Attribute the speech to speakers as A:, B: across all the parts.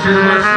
A: ওই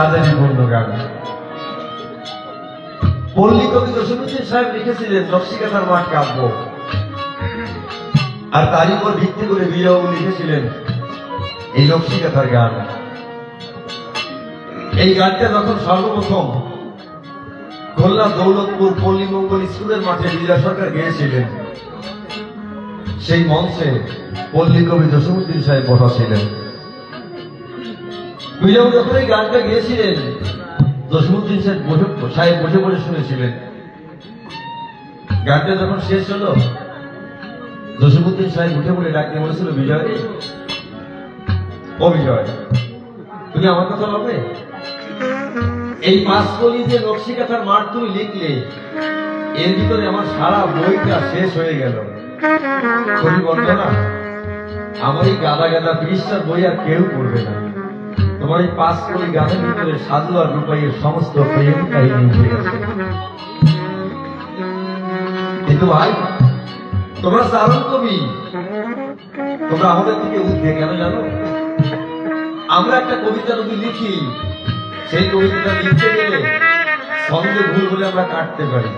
A: বড় রাজারি পূর্ণ গান পল্লী কবি জসীমুদ্দিন সাহেব লিখেছিলেন নকশিকাতার মাঠ কাব্য আর তারই উপর ভিত্তি করে বিজয়বাবু লিখেছিলেন এই নকশিকাতার গান। এই গানটা যখন সর্বপ্রথম খুলনা দৌলতপুর পল্লী মঙ্গল স্কুলের মাঠে বিজয় সরকার গিয়েছিলেন, সেই মঞ্চে পল্লী কবি জসীমুদ্দিন সাহেব বসা ছিলেন। বিজয় যখন এই গানটা গিয়েছিলেন জসীমুদ্দিন সাহেব বসে সাহেব বসে বসে শুনেছিলেন। গানটা যখন শেষ হলো জসীমুদ্দিন সাহেব উঠে পড়ে ডাকতে বলেছিল, বিজয় ও বিজয়, তুমি আমার কথা বলবে এই পাঁচকলি যে নকশিকাথার মাঠ তুমি লিখলে, এর ভিতরে আমার সারা বইটা শেষ হয়ে গেল। আমার এই গাদা গাদা পৃষ্ঠার বই আর কেউ পড়বে না। এই পাঁচ কলি গানের ভিতরে সাধু আর রূপাইয়ের সমস্ত প্রেম কাহিনী উঠে গেছে। কিন্তু ভাই, তোমরা দারুণ কবি। তোমরা আমাদের থেকে উঠবে কেন জানো? আমরা একটা কবিতা যদি লিখি, সেই কবিতাটা লিখতে গেলে সঙ্গে ভুল বলে আমরা কাটতে পারি।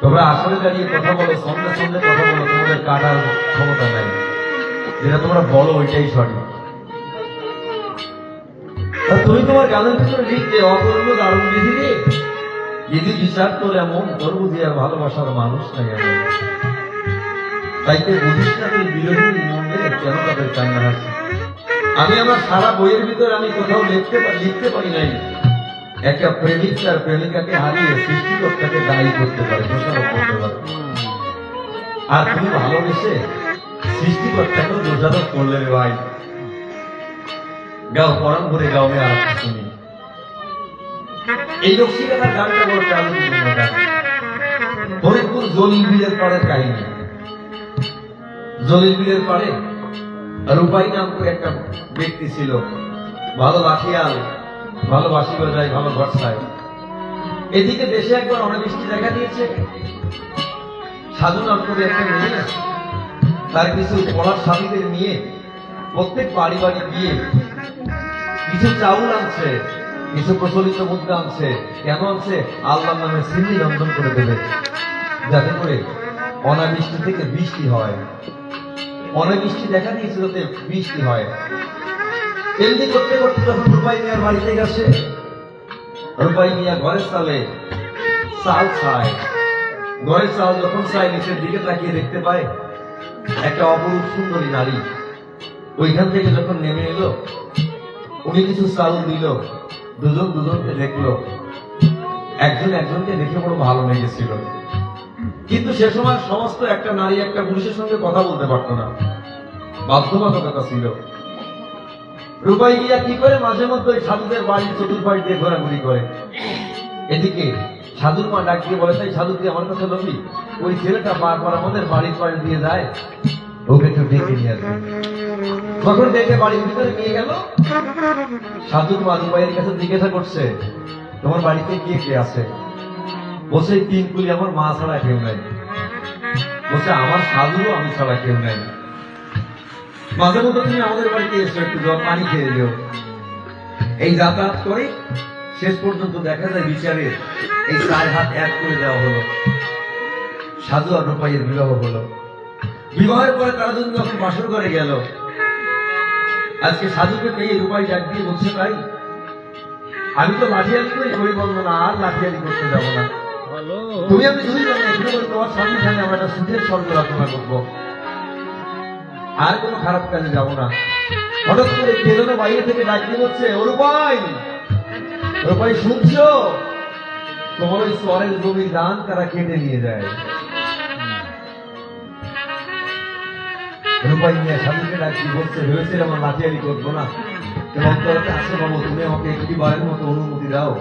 A: তোমরা আসলে দাঁড়িয়ে কথা বলো, সঙ্গে সঙ্গে কথা বলো, তোমাদের কাটার ক্ষমতা নাই। যেটা তোমরা বলো, ওইটাই সঠিক। তুমি তোমার গানের ভিতরে লিখতে অপূর্ণ দারুণ বিধি রে যদি বিচার করে এমন করব যে আর ভালোবাসার মানুষ নাই এমন তাই তো বুঝিস না তুই বিরোধী মনে কেন তাদের কান্না আছে? আমি আমার সারা বইয়ের ভিতরে আমি কোথাও লিখতে লিখতে পারি নাই। একটা প্রেমিক তার প্রেমিকাকে হারিয়ে সৃষ্টিকর্তাকে দায়ী করতে পারে, দোষারোপ করতে পারে। আর তুমি ভালোবেসে সৃষ্টিকর্তাকেও দোষারোপ করলে ভাই। গাও পরম ভরে গাও মে আর শুনি এই রক্ষিকাতার গানটা বড় প্রাণপূর্ণ গান ফরিদপুর জলিল বিলের পাড়ের কাহিনী। জলিল বিলের পাড়ে রূপাই নাম করে একটা ব্যক্তি ছিল। ভালো লাঠিয়াল ভালো বাসি বাজায়, ভালো বর্ষায়। এদিকে দেশে একবার অনাবৃষ্টি দেখা দিয়েছে। সাধু নাম করে একটা মেয়ে তার কিছু পড়ার স্বামীদের নিয়ে প্রত্যেক বাড়ি বাড়ি গিয়ে কিছু চাউল আনছে, কিছু প্রচলিত মুদ্রা আনছে, কেন আনছে? আল্লাহ নামে স্মৃতি রঞ্জন করে দেবে। যাতে করে অনাবৃষ্টি থেকে বৃষ্টি হয়। অনাবৃষ্টি দেখা দিয়েছে যাতে বৃষ্টি হয়। এমনি করতে করতে যখন রূপাই মিয়ার বাড়িতে গেছে রূপাই মিয়া ঘরের চালে চাল চায়। ঘরের চাল যখন চায়, নিচের দিকে তাকিয়ে দেখতে পায়, একটা অপরূপ সুন্দরী নারী। ওইখান থেকে যখন নেমে এলো উনি কিছু চাল দিল, দুজন দুজনকে দেখল। একজন একজনকে দেখে বড় ভালো লেগেছিল। কিন্তু সে সময় সমস্ত একটা নারী একটা পুরুষের সঙ্গে কথা বলতে পারতো না। বাধ্যবাধকতা ছিল। রূপাই গিয়া কি করে মাঝে মধ্যে সাধুদের বাড়ির চতুর্পাশ দিয়ে ঘোরাঘুরি করে? এদিকে সাধুর মা ডাক দিয়ে বলে, তাই সাধু তুই আমার কাছে লবি? ওই ছেলেটা বারবার আমাদের বাড়ির পাশ দিয়ে যায়। ওকে একটু ডেকে নিয়ে আসবে। যখন দেখে বাড়ির ভিতরে নিয়ে গেল? সাধু মা রূপাইয়ের কাছে জিজ্ঞাসা করছে, তোমার বাড়িতে কে কে আছে? বসে তিন কুলি আমার মা ছাড়া কেউ নাই। বসে আমার সাধুও আমি ছাড়া কেউ নাই। মাঝে মধ্যে তুমি আমাদের বাড়িতে এসো, একটু জল পানি খেয়ে যেও এই যাতায়াত করে শেষ পর্যন্ত দেখা যায় বিচারে এই চার হাত এক করে দেওয়া হলো। সাধু আর রূপাইয়ের বিবাহ হলো। বিবাহের পরে তারা যখন বাসর করে গেল আজকে সাধুকে পেয়ে রূপাই ডাক দিয়ে বলছে ভাই আমি তো লাঠিয়ালি করি বলব না আর লাঠিয়ালি করতে যাব না। তুমি আমি দুই তোমার সামনে সামনে আমরা একটা সুখের স্বর্গ রচনা করব। আর কোনো খারাপ কাজে যাব না। হঠাৎ করে কে যেন বাইরে থেকে ডাক দিয়ে বলছে ও রূপাই রূপাই শুনছো? তোমার ওই স্বরের জমির ধান তারা কেটে নিয়ে যায়। রূপাই নিয়ে স্বামীকে ডাকি বলছে ভেবেছে আমার লাঠিয়ালি করব না এবং তোরাতে আসে বাবু তুমি আমাকে একটি বারের মতো অনুমতি দাও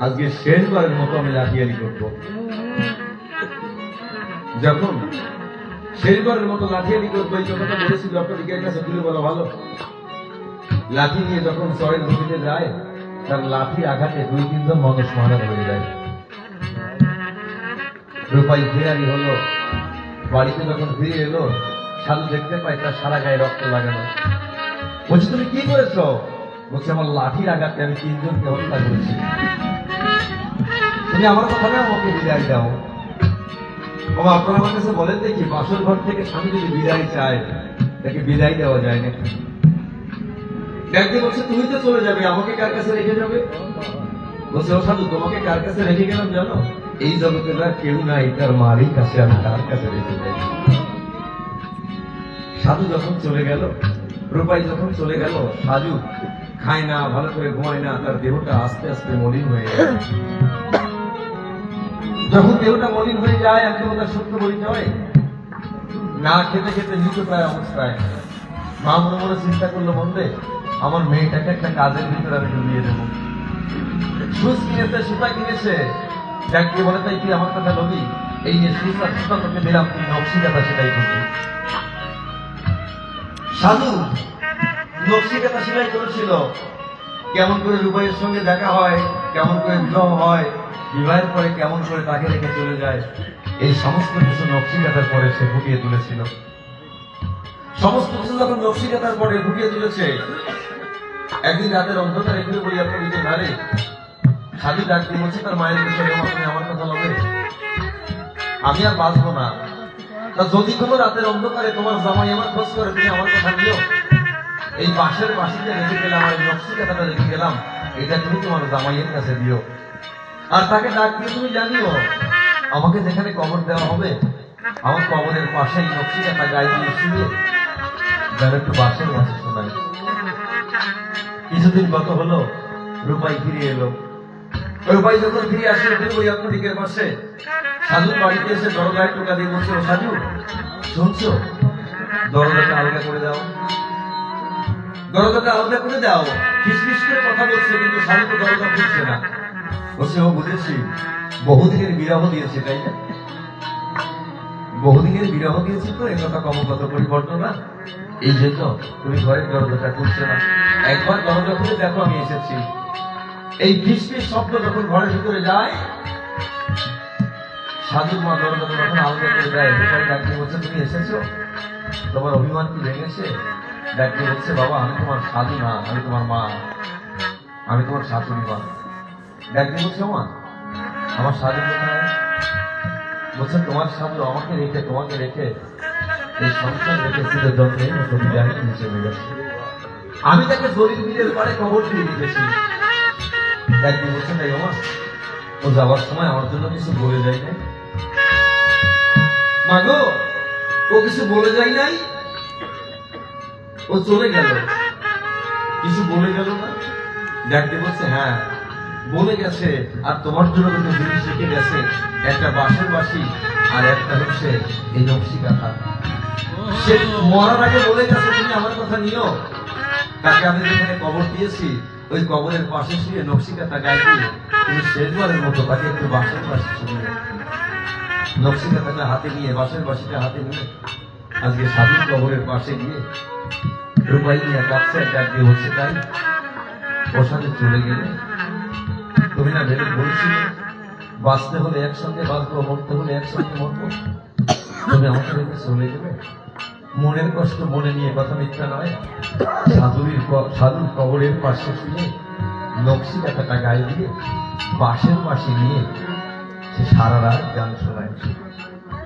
A: আজকে শেষবারের মতো আমি লাঠিয়ালি করব যখন শেষবারের মতো লাঠিয়ালি করব এই কথাটা বলেছি ডক্টর কাছে তুলে বলা ভালো লাঠি নিয়ে যখন চরের নদীতে যায় তার লাঠির আঘাতে দুই তিনজন মানুষ মারা হয়ে যায় রূপাই ফেরারি হলো বাড়িতে যখন ফিরে এলো সাধু দেখতে পাই তার সারা গায়ে রক্ত লাগানো। বলছি, তুমি কি করেছ? বলছি, আমার লাঠির আঘাতে আমি তিনজনকে হত্যা করেছি। তুমি আমার কথা না আমাকে বিদায় দাও। ও আপনারা আমার কাছে বলেন দেখি, বাসর ঘর থেকে স্বামী যদি বিদায় চায়, তাকে বিদায় দেওয়া যায় না একদিন বলছে, তুমি তো চলে যাবে, আমাকে কার কাছে রেখে যাবে? বলছে, ও সাধু, তোমাকে কার কাছে রেখে গেলাম জানো? এই জগতে কেউ নাই, তার মারই কাছে আমি তার কাছে রেখে যাই। সাধু যখন চলে গেল, রূপাই যখন চলে গেল সাজু খায় না, ভালো করে ঘুমায় না, তার দেহটা আস্তে আস্তে মলিন হয়ে গেল যখন দেহটা মলিন হয়ে যায়, একদম তার সত্য পরিচয়, না খেতে খেতে মৃত প্রায় অবস্থায়। মা মনে মনে চিন্তা করল, মন্দে, আমার মেয়েটাকে একটা কাজের ভিতরে আমি ডুবিয়ে দেবো। সুচ কিনেছে, সুতা কিনেছে। যাকে বলে তাই তুই আমার কথা লবি এই যে সুচ আর সুতা তোকে দিলাম তুই নকশি কথা সেটাই করবি সাধু? নকশি কথা সেটাই করেছিল। কেমন করে রূপাইয়ের সঙ্গে দেখা হয়, কেমন করে বিবাহ হয়, বিবাহের পরে কেমন করে তাকে রেখে চলে যায়, এই সমস্ত কিছু নকশিকাতার পরে সে ফুটিয়ে তুলেছিল। সমস্ত কিছু যখন নকশিকাতার পরে ফুটিয়ে তুলেছে, একদিন রাতের অন্ধকারে ঘুরে বলি আপনার নিজে নারে খালি ডাক দিয়ে বলছে, তার মায়ের বিষয়ে আপনি আমার কথা হবে আমি আর বাঁচবো না। তা যদি কোনো রাতের অন্ধকারে তোমার জামাই আমার খোঁজ করে, তুমি আমার কথা দিও। এই বাঁশের বাসিতে রেখে গেলাম, আর নকশি কথাটা রেখে গেলাম, এটা তুমি তোমার জামাইয়ের কাছে দিও। আর তাকে ডাক দিয়ে তুমি জানিও, আমাকে যেখানে কবর দেওয়া হবে, আমার কবরের পাশে এই নকশি কথা গায়ে দিয়ে শুয়ে যেন একটু বাঁশের বাসে শোনায়। কিছুদিন গত হলো, রূপাই ফিরে এলো। রূপাই যখন ফিরে আসে, ওই আপনাদিকের পাশে? সাধুর বাড়িতে এসে টোকা দিয়ে বলছে, "ও সাধু আলগা করে দাও। আলগা করে দাও। করে কথা বলছে, কিন্তু সাধু তো না। বলছে, ও বুঝেছি, বহুদিনের বিরহ দিয়েছে, তাই না? বহুদিনের বিরহ দিয়েছি তো একথা কমগত পরিবর্তন না এই জন্য তুমি ঘরের দরজাটা খুলছো না। একবার দরজা খুলে দেখো, আমি এসেছি। এই ফিসফিস শব্দ যখন ঘরের ভিতরে যায়, সাধুর মা দরজা যখন আলগা করে দেয় ডাকতে বলছে, তুমি এসেছ? তোমার অভিমান কি ভেঙেছে? ডাকতে বলছে, বাবা, আমি তোমার সাধু না, আমি তোমার মা, আমি তোমার শাশুড়ি মা। ডাকতে বলছে, মা, আমার সাধু কোথায়? বলছে, তোমার সাধু আমাকে রেখে, তোমাকে রেখে এই সংসার রেখে ছিল যন্ত্রের মতো বিদায় নিচে আমি তাকে বিলের পারে কবর দিয়ে দিতেছি ও যাওয়ার সময় আমার জন্য কিছু বলে যায় নাই। ও কিছু বলে যায় নাই? ও চলে গেল। কিছু বলে গেল না? বলছে হ্যাঁ বলে গেছে, আর তোমার জন্য কিন্তু জিনিস শিখে গেছে। একটা বাঁশের বাসি আর একটা হচ্ছে এই নকশি কাঁথা। সে মরার আগে বলে গেছে, তুমি আমার কথা নিও। তাকে আমি যেখানে কবর দিয়েছি ওই কবরের পাশে শুয়ে নকশি কাঁথা গায়ে দিয়ে শেষবারের মতো তাকে একটু বাঁশের বাসি শুনে নকশি কাঁথাটা হাতে নিয়ে, বাঁশের বাসিটা হাতে নিয়ে আজকে সাধুর কবরের পাশে গিয়ে রূপাই নিয়ে কাঁদছে এক ডাক দিয়ে হচ্ছে তাই ওর সাথে চলে গেলে তুমি না ভেবে বলছিলে, বাঁচতে হলে একসঙ্গে বাঁচবো, মরতে হলে একসঙ্গে মরবো। তুমি আমাকে চলে গেলে? মনের কষ্ট মনে নিয়ে কথা মিথ্যা নয়। সাধুরীর সাধুর কবরের পাশে শুয়ে নকশি কাটাটা গায়ে দিয়ে বাঁশের পাশে নিয়ে সে সারা রাত গান শোনায়।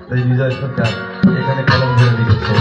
A: তাই বিজয় সরকার এখানে কলম ধরে লিখেছে।